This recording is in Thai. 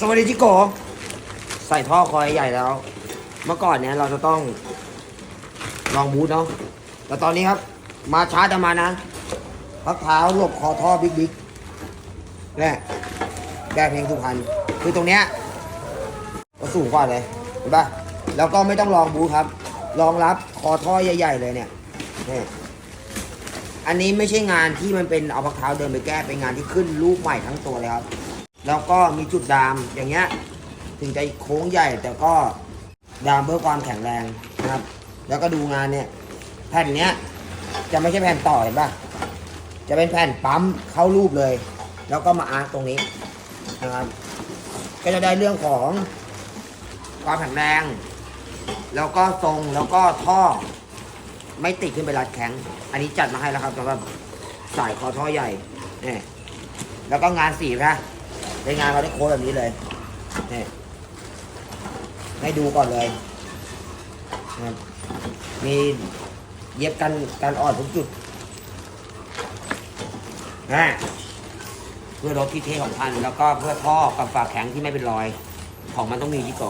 สวัสดีจิโกใส่ท่อคอยใหญ่แล้ว เมื่อก่อนเนี่ยเราจะต้องลองบูทเนาะแต่ตอนนี้ครับ มาช้าจะมานะพักเท้าหลบคอท่อบิ๊กบิ๊กนี่แก้เพลงสุพรรณคือตรงเนี้ยก็สูงกว่าเลยเห็นปะแล้วก็ไม่ต้องลองบูทครับรองรับคอท่อใหญ่ ๆ เลยเนี่ยนี่อันนี้ไม่ใช่งานที่มันเป็นเอาพักเท้าเดินไปแก้เป็นงานที่ขึ้นรูปใหม่ทั้งตัวเลยครับ แล้วก็มีจุดดามอย่างเงี้ยถึงจะโค้งใหญ่แต่ก็ดามเพื่อความแข็งแรงนะครับ แล้วก็ดูงานเนี่ยแผ่นเนี้ยจะไม่ใช่แผ่นต่อเห็นปะจะเป็นแผ่นปั๊มเข้ารูปเลย แล้วก็มาอาร์ตตรงนี้นะครับก็จะได้เรื่องของความแข็งแรง แล้วก็ทรงแล้วก็ท่อไม่ติดขึ้นไปรัดแข็ง อันนี้จัดมาให้แล้วครับสำหรับสายคอท่อใหญ่เนี่ยแล้วก็งานสีนะ ในงานเขาได้โค้ดแบบนี้เลยนี่ให้ดูก่อนเลยนะมีเย็บกันกันอ่อนทุกจุดนะเพื่อลดที่เทของพัน แล้วก็เพื่อท่อกับฝาแข็งที่ไม่เป็นรอย ของมันต้องมีที่โก